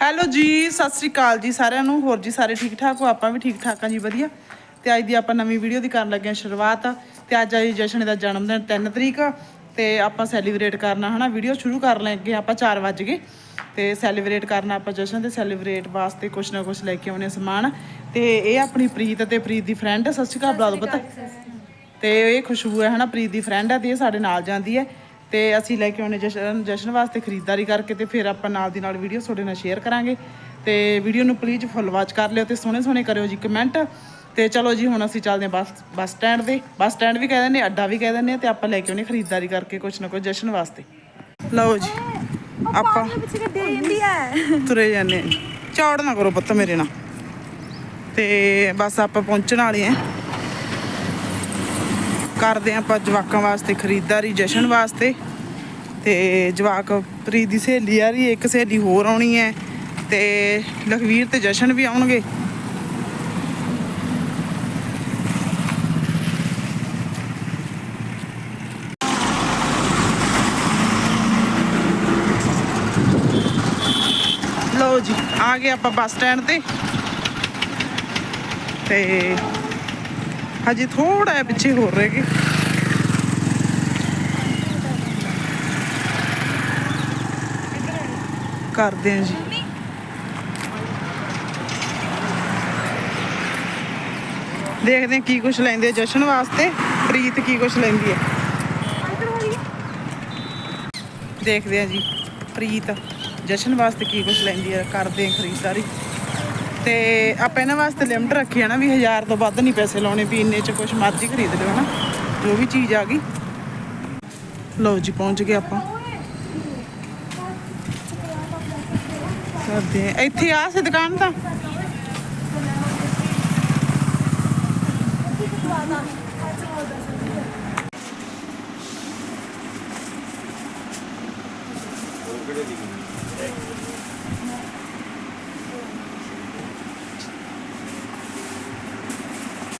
Hello ਜੀ ਸਤਿ ਸ੍ਰੀ ਅਕਾਲ ਜੀ ਸਾਰਿਆਂ ਨੂੰ। ਹੋਰ ਜੀ ਸਾਰੇ ਠੀਕ ਠਾਕ ਹੋ? ਆਪਾਂ ਵੀ ਠੀਕ ਠਾਕ ਆ ਜੀ ਵਧੀਆ। ਤੇ ਅੱਜ ਦੀ ਆਪਾਂ ਨਵੀਂ ਵੀਡੀਓ ਦੀ ਕਰਨ ਲੱਗੇ ਹਾਂ ਸ਼ੁਰੂਆਤ। ਤੇ ਅੱਜ ਆਈ ਜਸ਼ਨ ਦਾ ਜਨਮ ਦਿਨ 3 ਤਰੀਕ। ਤੇ ਆਪਾਂ ਸੈਲੀਬ੍ਰੇਟ ਕਰਨਾ ਹਨਾ? ਵੀਡੀਓ ਸ਼ੁਰੂ ਕਰ ਲੱਗੇ ਆਪਾਂ 4 ਵਜ ਗਏ। ਤੇ ਸੈਲੀਬ੍ਰੇਟ ਕਰਨਾ ਆਪਾਂ ਜਸ਼ਨ ਦੇ ਸੈਲੀਬ੍ਰੇਟ ਵਾਸਤੇ ਕੁਛ ਨਾ ਕੁਛ ਲੈ ਕੇ ਆਉਣੇ ਸਮਾਨ। ਤੇ ਇਹ ਆਪਣੀ ਪ੍ਰੀਤ ਤੇ ਪ੍ਰੀਤ ਦੀ ਫਰੈਂਡ ਸਤਿ ਸ਼੍ਰੀ ਅਕਾਲ ਬੁਲਾ ਪਤਾ। ਤੇ ਇਹ ਖੁਸ਼ਬੂ ਹੈ ਹਨਾ? ਪ੍ਰੀਤ ਦੀ ਫਰੈਂਡ ਹੈ ਤੇ ਇਹ ਸਾਡੇ ਨਾਲ ਜਾਂਦੀ ਹੈ। ਤੇ ਅਸੀਂ ਲੈ ਕੇ ਆਉਣੇ ਜਸ਼ਨ ਜਸ਼ਨ ਵਾਸਤੇ ਖਰੀਦਦਾਰੀ ਕਰਕੇ ਤੇ ਫਿਰ ਆਪਾਂ ਨਾਲ ਦੀ ਨਾਲ ਵੀਡੀਓ ਤੁਹਾਡੇ ਨਾਲ ਸ਼ੇਅਰ ਕਰਾਂਗੇ। ਤੇ ਵੀਡੀਓ ਨੂੰ ਪਲੀਜ਼ ਫੁੱਲ ਵਾਚ ਕਰ ਲਿਓ ਤੇ ਸੋਹਣੇ ਸੋਹਣੇ ਕਰਿਓ ਜੀ ਕਮੈਂਟ ਤੇ ਚਲੋ ਜੀ ਹੁਣ ਅਸੀਂ ਚੱਲਦੇ ਹਾਂ ਬੱਸ ਬੱਸ ਸਟੈਂਡ ਦੇ ਬੱਸ ਸਟੈਂਡ ਵੀ ਕਹਿ ਦਿੰਦੇ ਅੱਡਾ ਵੀ ਕਹਿ ਦਿੰਦੇ ਤੇ ਆਪਾਂ ਲੈ ਕੇ ਆਉਣੇ ਖਰੀਦਦਾਰੀ ਕਰਕੇ ਕੁਛ ਨਾ ਕੁਛ ਜਸ਼ਨ ਵਾਸਤੇ। ਲਓ ਜੀ ਆਪਾਂ ਤੁਰੇ ਜਾਂਦੇ ਚੌੜ ਨਾ ਕਰੋ ਪੁੱਤ ਮੇਰੇ ਨਾਲ। ਤੇ ਬਸ ਆਪਾਂ ਪਹੁੰਚਣ ਵਾਲੇ ਆਂ ਕਰਦੇ ਹਾਂ ਆਪਾਂ ਜਵਾਕਾਂ ਵਾਸਤੇ, ਖਰੀਦਦਾਰੀ, ਜਸ਼ਨ ਵਾਸਤੇ। ਤੇ ਜਵਾਕ ਪ੍ਰੀਤ ਦੀ ਸਹੇਲੀ ਆ ਰਹੀ ਇੱਕ ਸਹੇਲੀ ਹੋਰ ਆਉਣੀ ਹੈ। ਤੇ ਲਖਵੀਰ ਤੇ ਜਸ਼ਨ ਵੀ ਆਉਣਗੇ। ਲਓ ਜੀ, ਆ ਗਏ ਆਪਾਂ ਬੱਸ ਸਟੈਂਡ ਤੇ। ਤੇ ਹਜੇ ਥੋੜਾ ਜਿਹਾ ਪਿੱਛੇ ਹੋ ਰਹੇਗੇ ਕਰਦੇ ਹਾਂ ਜੀ। ਦੇਖਦੇ ਹਾਂ ਕੀ ਕੁਝ ਲੈਂਦੇ ਆ। ਜਸ਼ਨ ਵਾਸਤੇ, ਪ੍ਰੀਤ ਕੀ ਕੁਝ ਲੈਂਦੀ ਹੈ। ਦੇਖਦੇ ਆ ਜੀ, ਪ੍ਰੀਤ ਜਸ਼ਨ ਵਾਸਤੇ ਕੀ ਕੁਝ ਲੈਂਦੀ ਹੈ। ਕਰਦੇ ਹਾਂ ਖਰੀਦਦਾਰੀ ਤੇ ਆਪਾਂ ਇਹਨਾਂ ਵਾਸਤੇ ਲਿਮਟ ਰੱਖੀ ਹੈ ਨਾ ਵੀ 1000 ਤੋਂ ਵੱਧ ਨਹੀਂ ਪੈਸੇ ਲਾਉਣੇ, ਵੀ ਇੰਨੇ ਚ ਕੁਝ ਮਰਜ਼ੀ ਖਰੀਦ ਲਿਓ ਨਾ ਜੋ ਵੀ ਚੀਜ਼ ਆ ਗਈ। ਲਓ ਜੀ, ਪਹੁੰਚ ਗਏ ਆਪਾਂ। ਕਰਦੇ ਇੱਥੇ ਆ ਸੇ ਦੁਕਾਨ ਤਾਂ?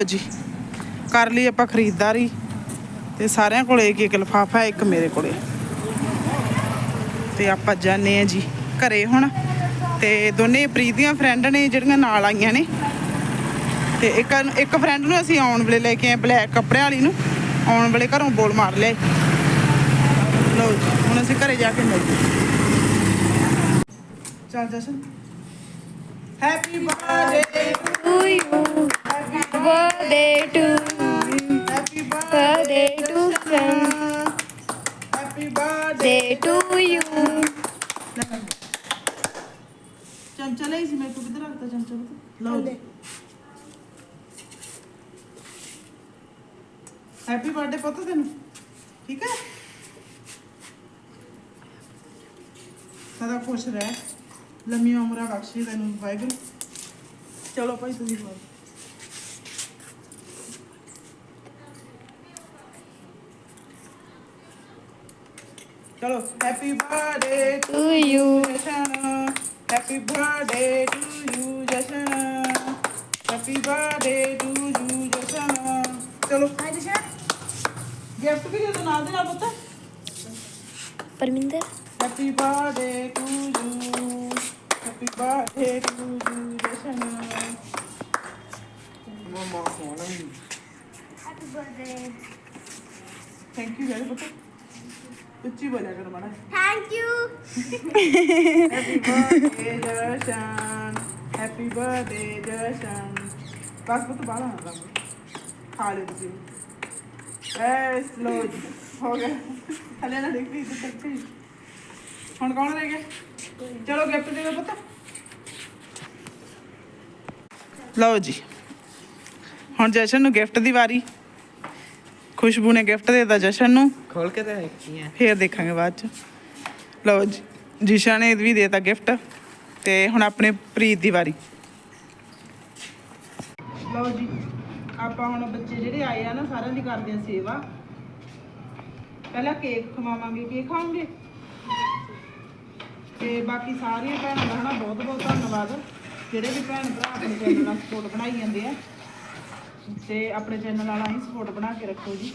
ਜੀ। ਕਰ ਲਈ ਆਪਾਂ ਖਰੀਦਦਾਰੀ। ਤੇ ਸਾਰਿਆਂ ਕੋਲੇ ਇੱਕ ਇੱਕ ਲਿਫਾਫਾ, ਇੱਕ ਮੇਰੇ ਕੋਲੇ। ਤੇ ਆਪਾਂ ਜਾਣੇ ਆ ਜੀ ਘਰੇ ਹੁਣ। ਤੇ ਦੋਨੇ ਪ੍ਰੀਤ ਦੀਆਂ ਫਰੈਂਡ ਨੇ, ਜਿਹੜੀਆਂ ਨਾਲ ਆਈਆਂ ਨੇ। ਤੇ ਇੱਕ ਇੱਕ ਫਰੈਂਡ ਨੂੰ ਅਸੀਂ ਆਉਣ ਵੇਲੇ ਲੈ ਕੇ ਆਏ ਬਲੈਕ ਕੱਪੜਿਆਂ ਵਾਲੀ ਨੂੰ। ਆਉਣ ਵੇਲੇ ਘਰੋਂ ਬੋਲ ਮਾਰ ਲਿਆ। ਲਓ ਜੀ, ਹੁਣ ਅਸੀਂ ਘਰੇ ਜਾ ਕੇ ਮਿਲਦੇ ਚੱਲ Jashan. Happy birthday to you birthday to you. Happy birthday to friend. Happy birthday day to you. ਚਮਚਾ ਲਈ ਸੀ ਮੈਂ ਤੂੰ ਕਿੱਧਰ ਰੱਖਤਾ ਚਮਚਾ ਪੁੱਤ? ਲਓ ਜੀ। ਹੈਪੀ ਬਰਥਡੇ ਪੁੱਤ ਤੈਨੂੰ। ਠੀਕ ਹੈ? ਸਦਾ ਖੁਸ਼ ਰਹਿ। ਲੰਮੀ ਉਮਰਾਂ ਬਖਸ਼ੇ ਤੈਨੂੰ ਵਾਹਿਗੁਰੂ। ਚਲੋ ਭਾਈ ਤੁਸੀਂ ਬੋਲੋ ਚਲੋ happy birthday to you. Jashan happy birthday to you Jashan happy birthday to you Jashan ਚਲੋ ਗਿਫਟ ਵੀ ਦੇ ਦੋ ਨਾਲ ਦੇ ਨਾਲ ਪੁੱਤ Parminder happy birthday to you happy birthday to you Jashan ਮਮਾ ਹੋਣਾ happy birthday thank you very ਪੁੱਤ ਉੱਚੀ ਬੋਲਿਆ ਕਰ ਮਾੜਾ thank you happy birthday Jashan happy birthday Jashan ਬਸ ਪੁੱਤ ਬਾਲਾ ਨਾ ਕਰ ਖਾ ਲੈ ਤੁਸੀਂ। ਐ ਸਲੋ ਹੋ ਗਿਆ। ਹਲੇ ਨਾ ਦੇਖ ਵੀ ਤੱਕ ਹੁਣ ਕੌਣ ਰਹਿ ਗਿਆ? ਚਲੋ ਗਿਫਟ ਦੇ ਦਿਓ ਪੁੱਤ। ਲਓ ਜੀ। ਹੁਣ ਜਸ਼ਨ ਨੂੰ ਗਿਫਟ ਦੀ ਵਾਰੀ। ਖੁਸ਼ਬੂ ਨੇ ਗਿਫਟ ਦਿੱਤਾ ਜਸ਼ਨ ਨੂੰ। ਖੋਲ ਕੇ ਤਾਂ ਆ। ਫੇਰ ਦੇਖਾਂਗੇ ਬਾਅਦ ਚ। ਲਓ ਜੀ ਜਿਸ਼ਾ ਨੇ ਵੀ ਦੇਤਾ ਗਿਫਟ ਤੇ ਹੁਣ ਆਪਣੇ ਪ੍ਰੀਤ ਦੀ ਵਾਰੀ। ਲਓ ਜੀ ਆਪਾਂ ਹੁਣ ਬੱਚੇ ਜਿਹੜੇ ਆਏ ਆ ਨਾ ਸਾਰਿਆਂ ਦੀ ਕਰਦੇ ਆ ਸੇਵਾ। ਪਹਿਲਾਂ ਕੇਕ ਖਵਾਵਾਂਗੇ ਕੇਕ ਖਾਓਗੇ? ਤੇ ਬਾਕੀ ਸਾਰੀਆਂ ਭੈਣਾਂ ਦਾ ਹਨਾ ਬਹੁਤ ਬਹੁਤ ਧੰਨਵਾਦ। ਜਿਹੜੇ ਵੀ ਭੈਣ ਭਰਾ ਆਪਣੇ ਚੈਨਲ ਨਾਲ ਸਪੋਰਟ ਬਣਾਈ ਜਾਂਦੇ ਆ। ਤੇ ਆਪਣੇ ਚੈਨਲ ਵਾਲਾ ਹੀ ਸਪੋਰਟ ਬਣਾ ਕੇ ਰੱਖੋ ਜੀ।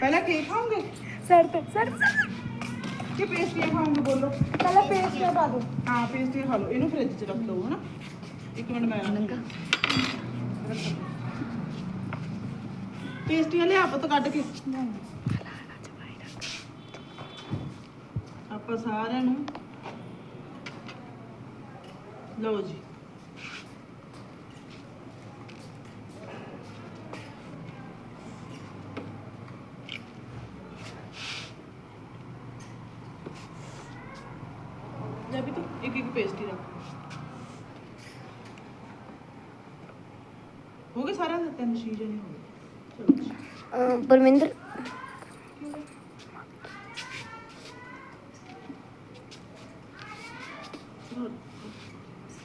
ਪਹਿਲਾਂ ਕੇਕ ਖਾਓਗੇ? ਸਰ ਤੇ ਸਰ ਕਿ ਪੇਸਟੀਆਂ ਖਾਓਗੇ ਬੋਲੋ? ਪਹਿਲਾਂ ਪੇਸਟ ਪਾ ਦੋ ਹਾਂ ਪੇਸਟੀਆਂ ਖਾ ਲਓ। ਇਹਨੂੰ ਫ੍ਰਿਜ 'ਚ ਰੱਖ ਲਓ ਹਨਾ? ਇੱਕ ਮਿੰਟ ਮੈਂ ਨੰਗਾ। ਪੇਸਟੀਆਂ ਲਿਆ ਪੁੱਤ ਕੱਢ ਕੇ। ਆਪਾਂ ਸਾਰਿਆਂ ਨੂੰ ਲਓ ਜੀ ਲੈ ਵੀ ਤੂੰ ਇੱਕ ਇੱਕ ਪੇਸਟੀ ਰੱਖ। ਹੋ ਗਏ ਸਾਰਿਆਂ ਦੇ ਤਿੰਨ ਸ਼ੀਜ਼ ਨਹੀਂ ਹੋ ਗਏ। ਚਲੋ। ਪਰਮਿੰਦਰ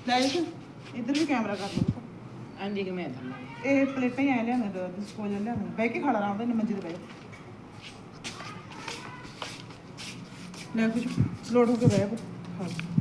ਲੈ ਜੀ ਇੱਧਰ ਵੀ ਕੈਮਰਾ ਕਰ ਲਓ। ਹਾਂਜੀ ਕਿਵੇਂ ਆ ਇਹ ਪਲੇਟਾਂ ਹੀ ਆਏ ਲਿਆਉਂਦੇ ਡਿਸਪੋਜ਼ਲ ਲਿਆਉਂਦੇ ਬਹਿ ਕੇ ਖਾ ਲਾ ਆਰਾਮ ਨਾਲ ਮੰਜੇ ਤੇ ਬਹਿ ਲੈ ਕੁਝ ਲੋਡ ਹੋ ਕੇ ਬਹਿ ਖਾ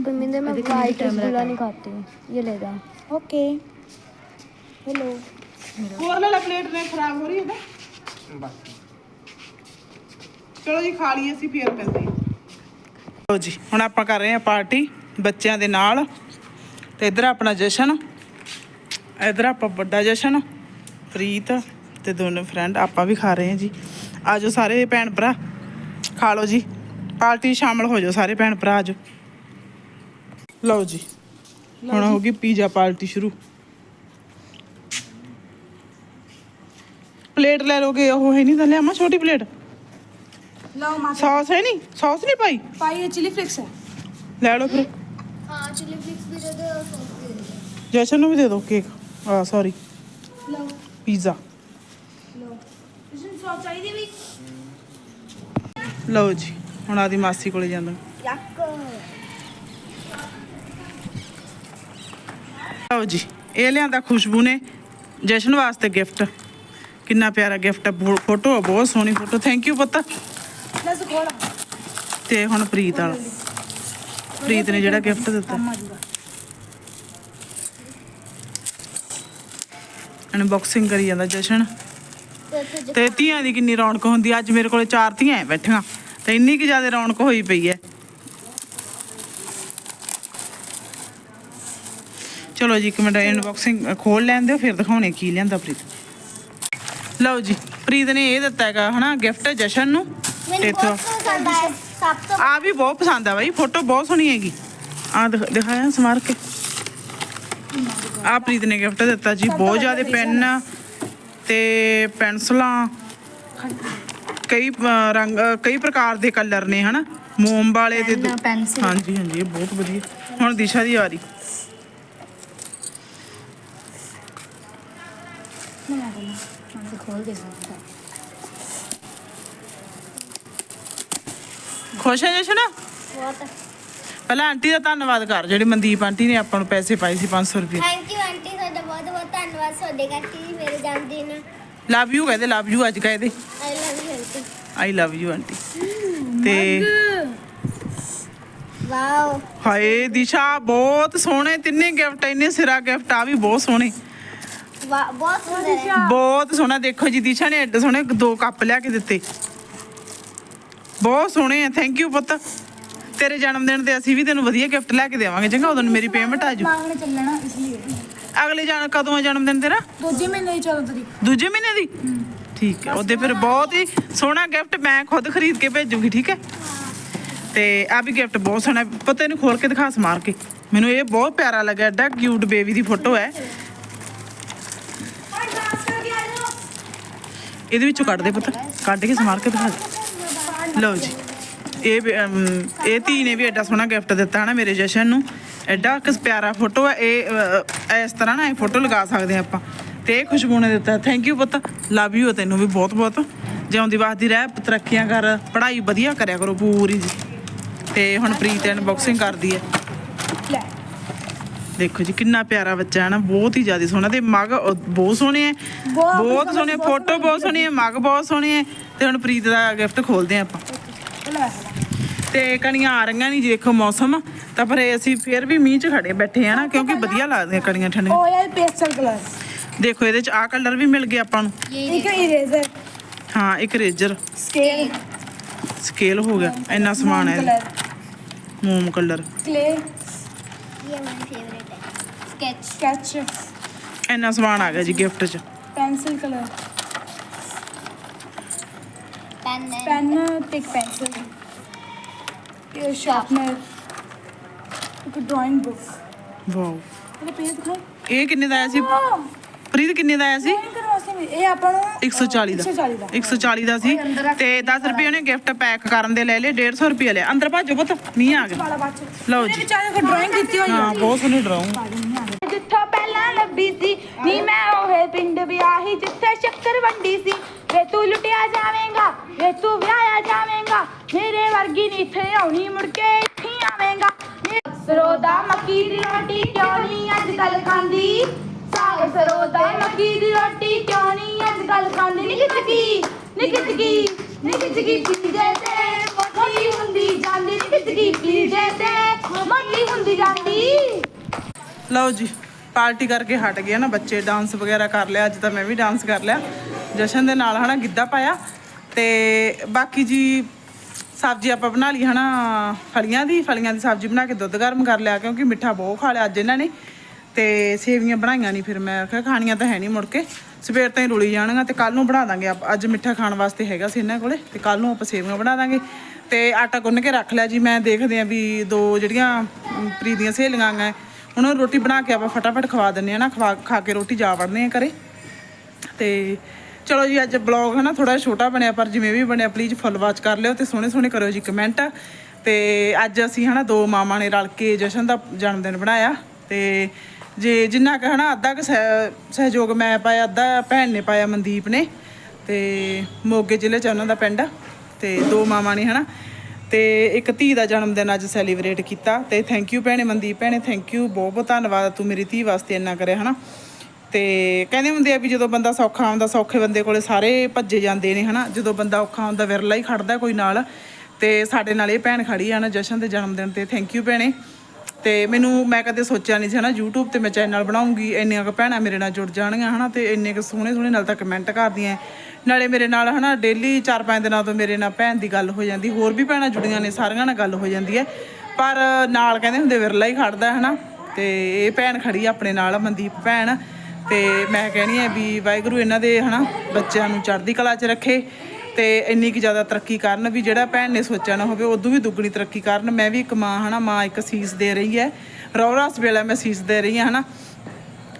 परमिंदर मैं वाइट रसगुल्ला नहीं खाती ये ले जा ओके हेलो ਹੋਰ ਲੈ ਲੈ ਪਲੇਟ ਨੇ ਖਰਾਬ ਹੋ ਰਹੀ ਹੈ ਤਾਂ ਬਸ ਚਲੋ ਜੀ ਖਾ ਲਈਏ ਅਸੀਂ ਫੇਰ ਪੈਂਦੇ ਲਓ ਜੀ ਹੁਣ ਆਪਾਂ ਕਰ ਰਹੇ ਹਾਂ ਪਾਰਟੀ ਬੱਚਿਆਂ ਦੇ ਨਾਲ ਤੇ ਇਧਰ ਆਪਣਾ ਜਸ਼ਨ ਇਧਰ ਆਪਾਂ ਵੱਡਾ ਜਸ਼ਨ ਪ੍ਰੀਤ ਤੇ ਦੋਨੋਂ ਫਰੈਂਡ ਆਪਾਂ ਵੀ ਖਾ ਰਹੇ ਹਾਂ ਜੀ ਆਜੋ ਸਾਰੇ ਭੈਣ ਭਰਾ ਖਾ ਲਓ ਜੀ ਪਾਰਟੀ 'ਚ ਸ਼ਾਮਲ ਹੋ ਜਾਓ ਸਾਰੇ ਭੈਣ ਭਰਾ ਆਜੋ ਲਓ ਜੀ। ਹੁਣ ਹੋ ਗਈ ਪੀਜ਼ਾ ਪਾਰਟੀ ਸ਼ੁਰੂ। ਪਲੇਟ ਲੈ ਲੋਗੇ ਉਹ ਹੈ ਨਹੀਂ ਤਾਂ ਲਿਆਵਾਂ ਛੋਟੀ ਪਲੇਟ। ਲਓ ਮਾਤਾ। ਸੌਸ ਹੈ ਨਹੀਂ? ਸੌਸ ਨਹੀਂ ਪਾਈ? ਪਾਈ ਚਿਲੀ ਫਲਿਕਸ ਹੈ। ਲੈ ਲੋ ਫਿਰ। ਹਾਂ ਚਿਲੀ ਫਲਿਕਸ ਵੀ ਦੇ ਦਿਓ ਸੌਸ ਵੀ ਦੇ ਦਿਓ। ਜੈਸ਼ਨ ਨੂੰ ਵੀ ਦੇ ਦਿਓ ਕੇਕ ਆ ਸੌਰੀ ਲਓ। ਪੀਜ਼ਾ। ਲਓ ਜੀ ਹੁਣ ਆਦੀ ਮਾਸੀ ਕੋਲੇ ਜਾਂਦਾ। ਲਓ ਜੀ ਇਹ ਲਿਆਂਦਾ ਖੁਸ਼ਬੂ ਨੇ ਜਸ਼ਨ ਵਾਸਤੇ ਗਿਫਟ ਕਿੰਨਾ ਪਿਆਰਾ ਗਿਫਟ ਹੈ ਫੋਟੋ ਬਹੁਤ ਸੋਹਣੀ ਫੋਟੋ ਥੈਂਕ ਯੂ ਪੁੱਤ। ਤੇ ਹੁਣ ਪ੍ਰੀਤ ਵਾਲਾ। ਪ੍ਰੀਤ ਨੇ ਜਿਹੜਾ ਗਿਫਟ ਦਿੱਤਾ। ਅਨਬਾਕਸਿੰਗ ਕਰੀ ਜਾਂਦਾ ਜਸ਼ਨ। ਤੇ ਧੀਆਂ ਦੀ ਕਿੰਨੀ ਰੌਣਕ ਹੁੰਦੀ। ਅੱਜ ਮੇਰੇ ਕੋਲੇ ਚਾਰ ਧੀਆਂ ਬੈਠੀਆਂ। ਤੇ ਇੰਨੀ ਕਿ ਜ਼ਿਆਦਾ ਰੌਣਕ ਹੋਈ ਪਈ ਐ। ਚਲੋ ਜੀ ਇੱਕ ਮਿੰਟ ਇਨਬਾਕਸਿੰਗ ਖੋਲ ਲੈਣ ਦਿਓ ਫਿਰ ਦਿਖਾਉਣੇ ਕੀ ਲਿਆਂਦਾ ਪ੍ਰੀਤ। ਲਓ ਜੀ ਪ੍ਰੀਤ ਨੇ ਇਹ ਦਿੱਤਾ ਹੈਗਾ ਹਨਾ ਗਿਫਟ ਜਸ਼ਨ ਨੂੰ। ਇੱਥੋਂ। ਆ ਵੀ ਬਹੁਤ ਪਸੰਦ ਆ ਬਾਈ ਫੋਟੋ ਬਹੁਤ ਸੋਹਣੀ ਹੈਗੀ। ਆ ਦਿਖਾਇਆ ਸਮਾਰ ਕੇ। ਆ ਪ੍ਰੀਤ ਨੇ ਗਿਫਟ ਦਿੱਤਾ ਜੀ ਬਹੁਤ ਜ਼ਿਆਦਾ ਪੈਨ ਤੇ ਪੈਨਸਲਾਂ। ਕਈ ਰੰਗ ਕਈ ਪ੍ਰਕਾਰ ਦੇ ਕਲਰ ਨੇ ਹਨਾ। ਮੋਮ ਵਾਲੇ ਤੇ ਹਾਂਜੀ ਹਾਂਜੀ ਬਹੁਤ ਵਧੀਆ। ਹੁਣ ਦਿਸ਼ਾ ਦੀ ਆ ਰਹੀ। ਬਣਾ ਦੇਣਾ ਹਾਂ ਖੁਸ਼ ਹੈ ਜਸ਼ਨ? ਬਹੁਤ। ਪਹਿਲਾਂ ਆਂਟੀ ਦਾ ਧੰਨਵਾਦ ਕਰ ਜਿਹੜੀ ਮਨਦੀਪ ਆਂਟੀ ਨੇ ਆਪਾਂ ਨੂੰ ਪੈਸੇ ਪਾਏ ਸੀ 500 ਰੁਪਏ। ਥੈਂਕ ਯੂ ਆਂਟੀ ਤੁਹਾਡਾ ਬਹੁਤ ਬਹੁਤ ਧੰਨਵਾਦ ਤੁਹਾਡੇ ਕਰਕੇ ਮੇਰੇ ਜਨਮਦਿਨ ਲਵ ਲਵ ਯੂ ਕਹਦੇ ਆਂਟੀ। ਤੇ ਵਾਓ ਹਾਏ ਦਿਸ਼ਾ ਬਹੁਤ ਸੋਹਣੇ ਤਿੰਨੇ ਗਿਫਟ ਇੰਨੇ ਸਿਰਾ ਗਿਫਟ ਆ ਵੀ ਬਹੁਤ ਸੋਹਣੇ। ਬਹੁਤ ਸੁੰਦਰ ਹੈ। ਬਹੁਤ ਸੋਹਣਾ ਦੇਖੋ ਜੀ ਦਿਸ਼ਾ ਨੇ ਐਡੇ ਸੋਹਣੇ ਦੋ ਕੱਪ ਲਿਆ ਕੇ ਦਿੱਤੇ। ਬਹੁਤ ਸੋਹਣੇ ਆ ਥੈਂਕ ਯੂ ਪੁੱਤ। ਤੇਰੇ ਜਨਮ ਦਿਨ ਤੇ ਅਸੀਂ ਵੀ ਤੈਨੂੰ ਵਧੀਆ ਗਿਫਟ ਲੈ ਕੇ ਦੇਵਾਂਗੇ ਚੰਗਾ ਉਦੋਂ ਮੇਰੀ ਪੇਮੈਂਟ ਆ ਜੂ ਮੰਗਣੇ ਚੱਲਣਾ ਇਸ ਲਈ। ਅਗਲੇ ਜਾਣ ਕਦੋਂ ਆ ਜਨਮ ਦਿਨ ਤੇਰਾ? ਦੂਜੇ ਮਹੀਨੇ ਦੀ 14 ਤਰੀਕ। ਦੂਜੇ ਮਹੀਨੇ ਦੀ? ਠੀਕ ਹੈ ਉਹਦੇ ਫਿਰ ਬਹੁਤ ਹੀ ਸੋਹਣਾ ਗਿਫਟ ਮੈਂ ਖੁਦ ਖਰੀਦ ਕੇ ਭੇਜੂਗੀ ਠੀਕ ਹੈ? ਤੇ ਆ ਵੀ ਗਿਫਟ ਬਹੁਤ ਸੋਹਣਾ ਹੈ। ਪਤਾ ਇਹਨੂੰ ਖੋਲ ਕੇ ਦਿਖਾ ਸਮਾਰ ਕੇ। ਮੈਨੂੰ ਇਹ ਬਹੁਤ ਪਿਆਰਾ ਲੱਗਾ ਐਡਾ ਕਿਊਟ ਬੇਬੀ ਦੀ ਫੋਟੋ ਹੈ। ਇਹਦੇ ਵਿੱਚੋਂ ਕੱਢ ਦੇ ਪੁੱਤ। ਕੱਢ ਕੇ ਸਮਾਰ ਕੇ ਦਿਖਾ ਦੇ। ਲਓ ਜੀ। ਇਹ ਵੀ, ਇਹ ਧੀ ਨੇ ਵੀ ਐਡਾ ਸੋਹਣਾ ਗਿਫਟ ਦਿੱਤਾ ਨਾ ਮੇਰੇ ਜਸ਼ਨ ਨੂੰ। ਐਡਾ ਕਿਸ ਪਿਆਰਾ ਫੋਟੋ ਹੈ ਇਹ ਇਸ ਤਰ੍ਹਾਂ ਨਾ ਇਹ ਫੋਟੋ ਲਗਾ ਸਕਦੇ ਹਾਂ ਆਪਾਂ। ਤੇ ਇਹ ਖੁਸ਼ਬੂ ਨੇ ਦਿੱਤਾ। ਥੈਂਕ ਯੂ ਪੁੱਤ। ਲਵ ਯੂ ਤੈਨੂੰ ਵੀ ਬਹੁਤ ਬਹੁਤ। ਜਿਉਂਦੀ ਵਸਦੀ ਰਹਿ ਤਰੱਕੀਆਂ ਕਰ। ਪੜ੍ਹਾਈ ਵਧੀਆ ਕਰਿਆ ਕਰੋ ਪੂਰੀ ਜੀ। ਤੇ ਹੁਣ ਪ੍ਰੀਤ ਅਨਬਾਕਸਿੰਗ ਕਰਦੀ ਹੈ ਦੇਖੋ ਜੀ ਕਿੰਨਾ ਪਿਆਰਾ ਬੱਚਾ ਹੈ ਨਾ ਬਹੁਤ ਹੀ ਜ਼ਿਆਦਾ ਸੋਹਣਾ। ਤੇ ਮਗ ਬਹੁਤ ਸੋਹਣੇ ਹੈ ਬਹੁਤ ਸੋਹਣੇ ਫੋਟੋ ਬਹੁਤ ਸੋਹਣੀ ਹੈ ਮਗ ਬਹੁਤ ਸੋਹਣੇ ਹੈ। ਤੇ ਹੁਣ ਪ੍ਰੀਤ ਦਾ ਗਿਫਟ ਖੋਲਦੇ ਹਾਂ ਆਪਾਂ। ਤੇ ਕਣੀਆਂ ਆ ਰਹੀਆਂ ਨਹੀਂ ਜੀ ਦੇਖੋ ਮੌਸਮ। ਤਾਂ ਪਰ ਅਸੀਂ ਫੇਰ ਵੀ ਮੀਂਹ 'ਚ ਖੜੇ ਬੈਠੇ ਆ ਨਾ ਕਿਉਂਕਿ ਵਧੀਆ ਲੱਗਦੀਆਂ ਕਣੀਆਂ ਠੰਡੀਆਂ ਉਹ ਯਾਰ ਪੇਸਟਲ ਕਲਰ ਦੇਖੋ ਇਹਦੇ 'ਚ ਆਹ ਕਲਰ ਵੀ ਮਿਲ ਗਿਆ ਆਪਾਂ ਨੂੰ। ਇੱਕ ਇਰੇਜ਼ਰ ਹਾਂ ਇੱਕ ਰੇਜਰ ਸਕੇਲ ਸਕੇਲ ਹੋ ਗਿਆ ਇੰਨਾ ਸਮਾਨ ਹੈ। ਕਲਰ ਮੋਮ ਕਲਰ ਕਲੇ ये मेरी फेवरेट है स्केच ਸਕੈਚ ਇੰਨਾ ਸਮਾਨ ਆ ਗਿਆ ਜੀ ਗਿਫਟ 'ਚ ਪੈਨਸਿਲ ਕਲਰ पेन है ਪੈਨ ਤੇ ਇੱਕ ਪੈਨਸਿਲ ਇਹ ਸ਼ਾਰਪਨਰ ਇੱਕ ਡਰਾਇੰਗ ਬੁੱਕ ਵਾਓ ਇਹਦੇ ਪੇਜ ਦਿਖਾਓ ਇਹ ਕਿੰਨੇ ਦਾ ਆਇਆ ਸੀ ਪ੍ਰੀਤ ਕਿੰਨੇ ਦਾ ਆਇਆ ਸੀ ਡਰਾਇੰਗ ਵੀ- ਇਹ ਆਪਾਂ ਨੂੰ 140 ਦਾ। 140 ਦਾ। 140 ਦਾ ਸੀ। ਤੇ 10 ਰੁਪਏ ਉਹਨੇ ਗਿਫਟ ਪੈਕ ਕਰਨ ਦੇ ਲੈ ਲਏ 150 ਰੁਪਏ ਲਿਆ ਅੰਦਰ ਭਾਜੋ ਪੁੱਤ ਮੀਂਹ ਆ ਗਿਆ। ਲਓ ਜੀ। ਵਿੱਚ ਆਹ ਡਰਾਇੰਗ ਕੀਤੀ ਹੋਈ ਹਾਂ ਬਹੁਤ ਸੋਹਣੀ ਡਰਾਉਂ ਜਿੱਥੋਂ ਪਹਿਲਾਂ ਲੱਭੀ ਸੀ ਨੀ ਮੈਂ ਉਹੇ ਪਿੰਡ ਵਿਆਹੀ ਜਿੱਥੇ ਸ਼ੱਕਰ ਵੰਡੀ ਸੀ। ਵੇ ਤੂੰ ਲੁੱਟਿਆ ਜਾਵੇਂਗਾ ਵੇ ਤੂੰ ਵਿਆਹਿਆ ਜਾਵੇਂਗਾ। ਮੇਰੇ ਵਰਗੀ ਨੀ ਇੱਥੇ ਆਉਣੀ ਮੁੜ ਕੇ ਇੱਥੇ ਆਵੇਂਗਾ। ਸਰੋਦਾ ਮੱਕੀ ਦੀ ਰੋਟੀ ਕਿਉਂ ਨਹੀਂ ਅੱਜ ਕੱਲ ਖਾਂਦੀ? ਸਾਗ ਸਰੋਦਾ ਮੱਕੀ ਦੀ ਰੋਟੀ ਕਿਉਂ ਨਹੀਂ? ਅੱਜ ਕੱਲ ਖਾਂਦੀ ਨੀ ਕਿਤਕੀ ਨੀ ਕਿਤਕੀ ਨੀ ਕਿਤਕੀ ਪੀਜੇ ਤੇ ਮੋਟੀ ਹੁੰਦੀ ਜਾਂਦੀ। ਨੀ ਕਿਤਕੀ ਪੀਜੇ ਤੇ ਮੋਟੀ ਹੁੰਦੀ ਜਾਂਦੀ। ਲਓ ਜੀ, ਪਾਰਟੀ ਕਰਕੇ ਹਟ ਗਏ ਨਾ ਬੱਚੇ। ਡਾਂਸ ਵਗੈਰਾ ਕਰ ਲਿਆ। ਅੱਜ ਤਾਂ ਮੈਂ ਵੀ ਡਾਂਸ ਕਰ ਲਿਆ। ਜਸ਼ਨ ਦੇ ਨਾਲ ਹਨਾ ਗਿੱਧਾ ਪਾਇਆ। ਤੇ ਬਾਕੀ ਜੀ, ਸਬਜ਼ੀ ਆਪਾਂ ਬਣਾ ਲਈ ਹਨਾ। ਫਲੀਆਂ ਦੀ ਫਲੀਆਂ ਦੀ ਸਬਜ਼ੀ ਬਣਾ ਕੇ ਦੁੱਧ ਗਰਮ ਕਰ ਲਿਆ ਕਿਉਂਕਿ ਮਿੱਠਾ ਬਹੁਤ ਖਾ ਲਿਆ ਅੱਜ ਇਹਨਾਂ ਨੇ। ਤੇ ਸੇਵੀਆਂ ਬਣਾਈਆਂ ਨਹੀਂ ਫਿਰ ਮੈਂ ਕਿਹਾ ਖਾਣੀਆਂ ਤਾਂ ਹੈ ਨਹੀਂ ਮੁੜ ਕੇ। ਸਵੇਰ ਤਾਈਂ ਰੁਲੀ ਜਾਣਗਾ ਤੇ ਕੱਲ ਨੂੰ ਬਣਾ ਦਾਂਗੇ ਆਪਾਂ। ਅੱਜ ਮਿੱਠਾ ਖਾਣ ਵਾਸਤੇ ਹੈਗਾ ਸੀ ਇਹਨਾਂ ਕੋਲੇ ਤੇ ਕੱਲ ਨੂੰ ਆਪਾਂ ਸੇਵੀਆਂ ਬਣਾ ਦਾਂਗੇ। ਤੇ ਆਟਾ ਗੁੰਨ ਕੇ ਰੱਖ ਲਿਆ ਜੀ, ਮੈਂ ਦੇਖਦੇ ਆ ਵੀ ਦੋ ਜਿਹੜੀਆਂ ਪ੍ਰੀ ਦੀਆਂ ਸਹੇਲੀਆਂ ਆਈਆਂ ਉਹਨਾਂ ਨੂੰ ਰੋਟੀ ਬਣਾ ਕੇ ਆਪਾਂ ਫਟਾਫਟ ਖਵਾ ਦਿੰਨੇ ਆ ਨਾ, ਖਵਾ, ਖਾ ਕੇ ਰੋਟੀ ਜਾ ਵੜਨੇ ਆ ਘਰੇ। ਤੇ ਚਲੋ ਜੀ, ਅੱਜ ਬਲੌਗ ਹੈ ਨਾ ਥੋੜਾ ਛੋਟਾ ਬਣਿਆ, ਪਰ ਜਿਵੇਂ ਵੀ ਬਣਿਆ ਪਲੀਜ਼ ਫੁੱਲ ਵਾਚ ਕਰ ਲਿਓ ਤੇ ਸੋਹਣੇ ਸੋਹਣੇ ਕਰਿਓ ਜੀ ਕਮੈਂਟ ਤੇ ਅੱਜ ਅਸੀਂ ਹਨਾ ਦੋ ਮਾਮਾ ਨੇ ਰਲ ਕੇ ਜਸ਼ਨ ਦਾ ਜਨਮ ਦਿਨ ਬਣਾਇਆ ਤੇ ਜੇ ਜਿੰਨਾ ਕੁ ਹਨਾ ਅੱਧਾ ਕੁ ਸਹਿ- ਸਹਿਯੋਗ ਮੈਂ ਪਾਇਆ, ਅੱਧਾ ਭੈਣ ਨੇ ਪਾਇਆ ਮਨਦੀਪ ਨੇ ਤੇ ਮੋਗੇ ਜ਼ਿਲ੍ਹੇ ਚ ਉਹਨਾਂ ਦਾ ਪਿੰਡ ਆ ਤੇ ਦੋ ਮਾਵਾਂ ਨੇ ਹਨਾ ਤੇ ਇੱਕ ਧੀ ਦਾ ਜਨਮ ਦਿਨ ਅੱਜ ਸੈਲੀਬ੍ਰੇਟ ਕੀਤਾ ਤੇ ਥੈਂਕ ਯੂ ਭੈਣੇ ਮਨਦੀਪ ਭੈਣੇ ਥੈਂਕ ਯੂ ਬਹੁਤ ਬਹੁਤ ਧੰਨਵਾਦ ਤੂੰ ਮੇਰੀ ਧੀ ਵਾਸਤੇ ਇੰਨਾ ਕਰਿਆ ਹਨਾ ਤੇ ਕਹਿੰਦੇ ਹੁੰਦੇ ਆ ਵੀ ਜਦੋਂ ਬੰਦਾ ਸੌਖਾ ਆਉਂਦਾ, ਸੌਖੇ ਬੰਦੇ ਕੋਲੇ ਸਾਰੇ ਭੱਜੇ ਜਾਂਦੇ ਨੇ ਹਨਾ, ਜਦੋਂ ਬੰਦਾ ਔਖਾ ਆਉਂਦਾ ਵਿਰਲਾ ਹੀ ਖੜਦਾ ਕੋਈ ਨਾਲ ਤੇ ਸਾਡੇ ਨਾਲ ਇਹ ਭੈਣ ਖੜੀ ਆ ਨਾ ਜਸ਼ਨ ਦੇ ਜਨਮ ਦਿਨ ਤੇ ਥੈਂਕ ਯੂ ਭੈਣੇ। ਤੇ ਮੈਨੂੰ, ਮੈਂ ਕਦੇ ਸੋਚਿਆ ਨਹੀਂ ਸੀ, ਹਨਾ, YouTube ਤੇ ਮੈਂ ਚੈਨਲ ਬਣਾਉਂਗੀ, ਇੰਨੀਆਂ ਕੁ ਭੈਣਾਂ ਮੇਰੇ ਨਾਲ ਜੁੜ ਜਾਣਗੀਆਂ, ਹਨਾ, ਤੇ ਇੰਨੇ ਕੁ ਸੋਹਣੇ ਸੋਹਣੇ ਨਾਲ ਤਾਂ ਕਮੈਂਟ ਕਰਦੀਆਂ। ਨਾਲੇ ਮੇਰੇ ਨਾਲ, ਹਨਾ ਡੇਲੀ 4-5 ਦਿਨਾਂ ਤੋਂ ਮੇਰੇ ਨਾਲ ਭੈਣ ਦੀ ਗੱਲ ਹੋ ਜਾਂਦੀ, ਹੋਰ ਵੀ ਭੈਣਾਂ ਜੁੜੀਆਂ ਨੇ, ਸਾਰੀਆਂ ਨਾਲ ਗੱਲ ਹੋ ਜਾਂਦੀ ਹੈ। ਪਰ ਨਾਲ ਕਹਿੰਦੇ ਹੁੰਦੇ, ਵਿਰਲਾ ਹੀ ਖੜਦਾ, ਹਨਾ, ਤੇ ਇਹ ਭੈਣ ਖੜੀ ਆਪਣੇ ਨਾਲ, ਮਨਦੀਪ ਭੈਣ, ਤੇ ਮੈਂ ਕਹਿਣੀ ਹੈ ਵੀ ਵਾਹਿਗੁਰੂ ਇਹਨਾਂ ਦੇ, ਹਨਾ, ਬੱਚਿਆਂ ਨੂੰ ਚੜ੍ਹਦੀ ਕਲਾ 'ਚ ਰੱਖੇ। ਤੇ ਇੰਨੀ ਕਿ ਜ਼ਿਆਦਾ ਤਰੱਕੀ ਕਰਨ ਵੀ ਜਿਹੜਾ ਭੈਣ ਨੇ ਸੋਚਿਆ ਨਾ ਹੋਵੇ, ਉਦੋਂ ਵੀ ਦੁੱਗਣੀ ਤਰੱਕੀ ਕਰਨ। ਮੈਂ ਵੀ ਇੱਕ ਮਾਂ, ਹਨਾ, ਮਾਂ ਇੱਕ ਸੀਸ ਦੇ ਰਹੀ ਹੈ। ਰੌਰਾਸ ਵੇਲੇ ਮੈਂ ਸੀਸ ਦੇ ਰਹੀ ਹਾਂ, ਹਨਾ।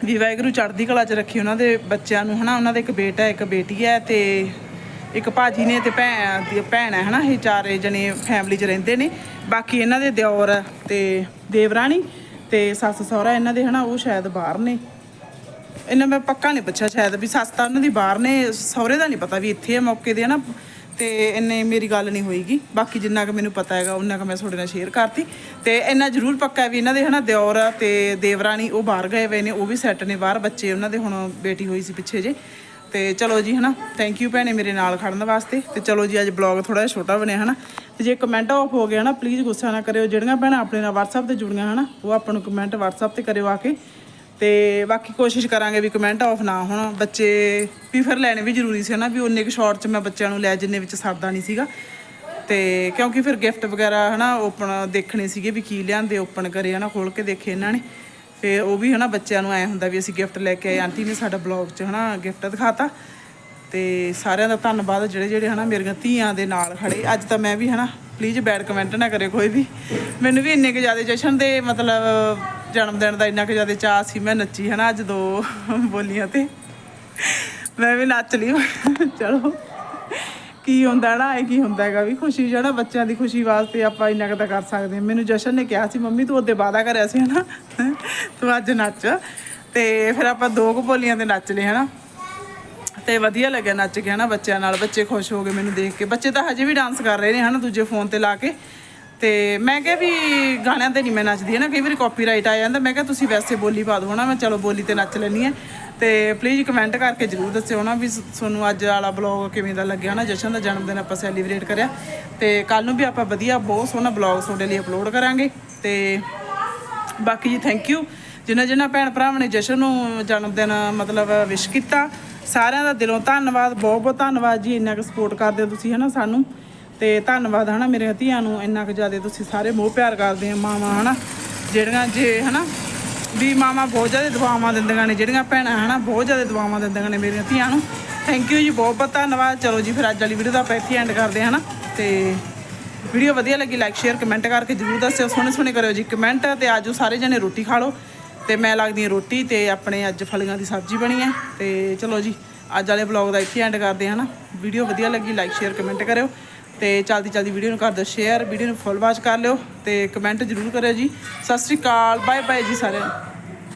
ਵੀ ਵਾਹਿਗੁਰੂ ਚੜ੍ਹਦੀ ਕਲਾ 'ਚ ਰੱਖੀ ਉਹਨਾਂ ਦੇ ਬੱਚਿਆਂ ਨੂੰ, ਹਨਾ। ਉਹਨਾਂ ਦਾ ਇੱਕ ਬੇਟਾ, ਇੱਕ ਬੇਟੀ ਹੈ ਤੇ ਇੱਕ ਭਾਜੀ ਨੇ ਤੇ ਭੈਣ ਦੀ ਭੈਣ ਹੈ, ਹਨਾ। ਇਹ ਚਾਰੇ ਜਣੇ ਫੈਮਿਲੀ 'ਚ ਰਹਿੰਦੇ ਨੇ। ਬਾਕੀ ਇਹਨਾਂ ਦੇ ਦਿਓਰ ਤੇ ਦੇਵਰਾਣੀ ਤੇ ਸੱਸ ਸਹੁਰਾ ਇਹਨਾਂ ਦੇ, ਹਨਾ, ਉਹ ਸ਼ਾਇਦ ਬਾਹਰ ਨੇ। ਇਹਨਾਂ ਮੈਂ ਪੱਕਾ ਨਹੀਂ ਪੁੱਛਿਆ ਸ਼ਾਇਦ ਵੀ ਸੱਸ ਤਾਂ ਉਹਨਾਂ ਦੀ ਬਾਹਰ ਨੇ, ਸਹੁਰੇ ਦਾ ਨਹੀਂ ਪਤਾ ਵੀ ਇੱਥੇ ਆ ਮੌਕੇ ਦੇ ਨਾ ਤੇ ਇੰਨੇ ਮੇਰੀ ਗੱਲ ਨਹੀਂ ਹੋਈਗੀ। ਬਾਕੀ ਜਿੰਨਾ ਕੁ ਮੈਨੂੰ ਪਤਾ ਹੈਗਾ ਉਹਨਾਂ ਕੁ ਮੈਂ ਤੁਹਾਡੇ ਨਾਲ ਸ਼ੇਅਰ ਕਰਤੀ। ਤੇ ਇੰਨਾ ਜ਼ਰੂਰ ਪੱਕਾ ਵੀ ਇਹਨਾਂ ਦੇ ਹਨਾ, ਦਿਓਰ ਤੇ ਦੇਵਰਾਣੀ, ਉਹ ਬਾਹਰ ਗਏ ਹੋਏ ਨੇ, ਉਹ ਵੀ ਸੈੱਟ ਨੇ ਬਾਹਰ। ਬੱਚੇ ਉਹਨਾਂ ਦੇ ਹੁਣ ਬੇਟੀ ਹੋਈ ਸੀ ਪਿੱਛੇ ਜੇ। ਤੇ ਚਲੋ ਜੀ ਹਨਾ ਥੈਂਕ ਯੂ ਭੈਣੇ ਮੇਰੇ ਨਾਲ ਖੜਨ ਵਾਸਤੇ। ਤੇ ਚਲੋ ਜੀ, ਅੱਜ ਬਲੌਗ ਥੋੜਾ ਜਿਹਾ ਛੋਟਾ ਬਣਿਆ ਹਨਾ। ਤੇ ਜੇ ਕਮੈਂਟ ਆਫ ਹੋ ਗਿਆ ਨਾ ਪਲੀਜ਼ ਗੁੱਸਾ ਨਾ ਕਰਿਓ। ਜਿਹੜੀਆਂ ਭੈਣਾਂ ਆਪਣੇ ਨਾਲ WhatsApp ਤੇ ਜੁੜੀਆਂ ਹਨਾ, ਉਹ ਆਪਾਂ ਨੂੰ ਕਮੈਂਟ WhatsApp ਤੇ ਕਰਿਓ ਆ ਕੇ। ਤੇ ਬਾਕੀ ਕੋਸ਼ਿਸ਼ ਕਰਾਂਗੇ ਵੀ ਕਮੈਂਟ ਆਫ ਨਾ ਹੋਣ। ਬੱਚੇ ਵੀ ਫਿਰ ਲੈਣੇ ਵੀ ਜ਼ਰੂਰੀ ਸੀ ਨਾ ਵੀ ਉਨੇ ਕੁ ਸ਼ਾਰਟ ਚ ਮੈਂ ਬੱਚਿਆਂ ਨੂੰ ਲੈ ਜਿੰਨੇ ਵਿੱਚ ਸਰਦਾ ਨਹੀਂ ਸੀਗਾ। ਤੇ ਕਿਉਂਕਿ ਫਿਰ ਗਿਫਟ ਵਗੈਰਾ ਹਨਾ ਓਪਨ ਦੇਖਣੇ ਸੀਗੇ ਵੀ ਕੀ ਲਿਆਂਦੇ ਓਪਨ ਕਰੇ ਹਨਾ ਖੋਲ ਕੇ ਦੇਖੇ ਇਹਨਾਂ ਨੇ। ਫਿਰ ਉਹ ਵੀ ਹਨਾ ਬੱਚਿਆਂ ਨੂੰ ਐ ਹੁੰਦਾ ਵੀ ਅਸੀਂ ਗਿਫਟ ਲੈ ਕੇ ਆਏ। ਆਂਟੀ ਨੇ ਸਾਡਾ ਬਲੌਗ 'ਚ ਹਨਾ ਗਿਫਟ ਦਿਖਾਤਾ। ਤੇ ਸਾਰਿਆਂ ਦਾ ਧੰਨਵਾਦ ਜਿਹੜੇ ਜਿਹੜੇ ਹਨਾ ਮੇਰੀਆਂ ਧੀਆਂ ਦੇ ਨਾਲ ਖੜੇ। ਅੱਜ ਤਾਂ ਮੈਂ ਵੀ ਹਨਾ ਪਲੀਜ਼ ਬੈਡ ਕਮੈਂਟ ਨਾ ਕਰੇ ਕੋਈ ਵੀ। ਮੈਨੂੰ ਵੀ ਇੰਨੇ ਕੁ ਜ਼ਿਆਦਾ ਜਸ਼ਨ ਦੇ ਮਤਲਬ ਜਨਮ ਦਿਨ ਦਾ ਇੰਨਾ ਕੁ ਜ਼ਿਆਦਾ ਚਾਅ ਸੀ, ਮੈਂ ਨੱਚੀ ਹਨਾ ਅੱਜ ਦੋ ਬੋਲੀਆਂ ਤੇ। ਮੈਂ ਵੀ ਨੱਚ ਲਈ। ਚਲੋ, ਕੀ ਹੁੰਦਾ ਨਾ, ਇਹ ਕੀ ਹੁੰਦਾ ਹੈਗਾ ਵੀ ਖੁਸ਼ੀ ਜਿਹੜਾ ਬੱਚਿਆਂ ਦੀ ਖੁਸ਼ੀ ਵਾਸਤੇ ਆਪਾਂ ਇੰਨਾ ਕੁ ਤਾਂ ਕਰ ਸਕਦੇ ਹਾਂ। ਮੈਨੂੰ ਜਸ਼ਨ ਨੇ ਕਿਹਾ ਸੀ, ਮੰਮੀ ਤੂੰ ਉਹਦੇ ਵਾਦਾ ਕਰਿਆ ਸੀ ਹਨਾ, ਤੂੰ ਅੱਜ ਨੱਚ। ਤੇ ਫਿਰ ਆਪਾਂ ਦੋ ਕੁ ਬੋਲੀਆਂ ਤੇ ਨੱਚ ਲਏ ਹਨਾ। ਤੇ ਵਧੀਆ ਲੱਗਿਆ ਨੱਚ ਕੇ, ਹਨਾ, ਬੱਚਿਆਂ ਨਾਲ। ਬੱਚੇ ਖੁਸ਼ ਹੋ ਗਏ ਮੈਨੂੰ ਦੇਖ ਕੇ। ਬੱਚੇ ਤਾਂ ਹਜੇ ਵੀ ਡਾਂਸ ਕਰ ਰਹੇ ਨੇ, ਹਨਾ, ਦੂਜੇ ਫੋਨ ਤੇ ਲਾ ਕੇ। ਤੇ ਮੈਂ ਕਿਹਾ ਵੀ ਗਾਣਿਆਂ ਤੇ ਨਹੀਂ ਮੈਂ ਨੱਚਦੀ ਹੈ ਨਾ ਕਈ ਵਾਰੀ ਕਾਪੀਰਾਈਟ ਆ ਜਾਂਦਾ। ਮੈਂ ਕਿਹਾ, ਤੁਸੀਂ ਵੈਸੇ ਬੋਲੀ ਪਾ ਦਿਓ, ਹਨਾ, ਮੈਂ ਚਲੋ ਬੋਲੀ ਤੇ ਨੱਚ ਲੈਣੀ ਹੈ। ਤੇ ਪਲੀਜ਼ ਕਮੈਂਟ ਕਰਕੇ ਜਰੂਰ ਦੱਸਿਓ ਨਾ ਵੀ ਤੁਹਾਨੂੰ ਅੱਜ ਵਾਲਾ ਬਲੌਗ ਕਿਵੇਂ ਦਾ ਲੱਗਿਆ ਨਾ ਜਸ਼ਨ ਦਾ ਜਨਮ ਦਿਨ ਆਪਾਂ ਸੈਲੀਬ੍ਰੇਟ ਕਰਿਆ। ਤੇ ਕੱਲ ਨੂੰ ਵੀ ਆਪਾਂ ਵਧੀਆ, ਬਹੁਤ ਸੋਹਣਾ ਬਲੌਗ ਤੁਹਾਡੇ ਲਈ ਅਪਲੋਡ ਕਰਾਂਗੇ। ਤੇ ਬਾਕੀ ਜੀ ਥੈਂਕ ਯੂ ਜਿਨ੍ਹਾਂ ਜਿਨ੍ਹਾਂ ਭੈਣ ਭਰਾਵਾਂ ਨੇ ਜਸ਼ਨ ਨੂੰ ਜਨਮ ਦਿਨ ਮਤਲਬ ਵਿਸ਼ ਕੀਤਾ ਸਾਰਿਆਂ ਦਾ ਦਿਲੋਂ ਧੰਨਵਾਦ, ਬਹੁਤ ਬਹੁਤ ਧੰਨਵਾਦ ਜੀ, ਇੰਨਾ ਕੁ ਸਪੋਰਟ ਕਰਦੇ ਹੋ ਤੁਸੀਂ, ਹਨਾ, ਸਾਨੂੰ। ਤੇ ਧੰਨਵਾਦ, ਹਨਾ, ਮੇਰੇ ਧੀਆਂ ਨੂੰ, ਇੰਨਾ ਕੁ ਜ਼ਿਆਦਾ ਤੁਸੀਂ ਸਾਰੇ ਮੋਹ ਪਿਆਰ ਕਰਦੇ ਆ ਮਾਵਾਂ, ਹਨਾ, ਜਿਹੜੀਆਂ ਜੇ, ਹਨਾ, ਵੀ ਮਾਵਾਂ ਬਹੁਤ ਜ਼ਿਆਦਾ ਦੁਆਵਾਂ ਦਿੰਦੀਆਂ ਨੇ, ਜਿਹੜੀਆਂ ਭੈਣਾਂ, ਹਨਾ, ਬਹੁਤ ਜ਼ਿਆਦਾ ਦੁਆਵਾਂ ਦਿੰਦੀਆਂ ਨੇ ਮੇਰੀਆਂ ਧੀਆਂ ਨੂੰ। ਥੈਂਕ ਯੂ ਜੀ, ਬਹੁਤ ਬਹੁਤ ਧੰਨਵਾਦ। ਚਲੋ ਜੀ, ਫਿਰ ਅੱਜ ਵਾਲੀ ਵੀਡੀਓ ਦਾ ਆਪਾਂ ਇੱਥੇ ਐਂਡ ਕਰਦੇ ਹਾਂ, ਹਨਾ। ਤੇ ਵੀਡੀਓ ਵਧੀਆ ਲੱਗੀ ਲਾਈਕ ਸ਼ੇਅਰ ਕਮੈਂਟ ਕਰਕੇ ਜਰੂਰ ਦੱਸਿਓ ਸੋਹਣੇ ਸੋਹਣੇ ਕਰਿਓ ਜੀ ਕਮੈਂਟ ਤੇ ਆਜੋ, ਸਾਰੇ ਜਣੇ ਰੋਟੀ ਖਾ ਲਓ। ਤੇ ਮੈਂ ਲੱਗਦੀ ਹਾਂ ਰੋਟੀ ਤੇ ਆਪਣੇ ਅੱਜ ਫਲੀਆਂ ਦੀ ਸਬਜ਼ੀ ਬਣੀ ਹੈ ਤੇ ਚਲੋ ਜੀ, ਅੱਜ ਵਾਲੇ ਵਲੌਗ ਦਾ ਇੱਥੇ ਐਂਡ ਕਰਦੇ ਹਾਂ ਨਾ ਵੀਡੀਓ ਵਧੀਆ ਲੱਗੀ ਲਾਈਕ ਸ਼ੇਅਰ ਕਮੈਂਟ ਕਰਿਓ ਤੇ ਚਲਦੀ ਚਲਦੀ ਵੀਡੀਓ ਨੂੰ ਕਰ ਦਿਓ ਸ਼ੇਅਰ ਵੀਡੀਓ ਨੂੰ ਫੁੱਲ ਵਾਚ ਕਰ ਲਿਓ ਤੇ ਕਮੈਂਟ ਜਰੂਰ ਕਰਿਓ ਜੀ। ਸਤਿ ਸ਼੍ਰੀ ਅਕਾਲ ਬਾਏ ਬਾਏ ਜੀ ਸਾਰਿਆਂ ਨੂੰ।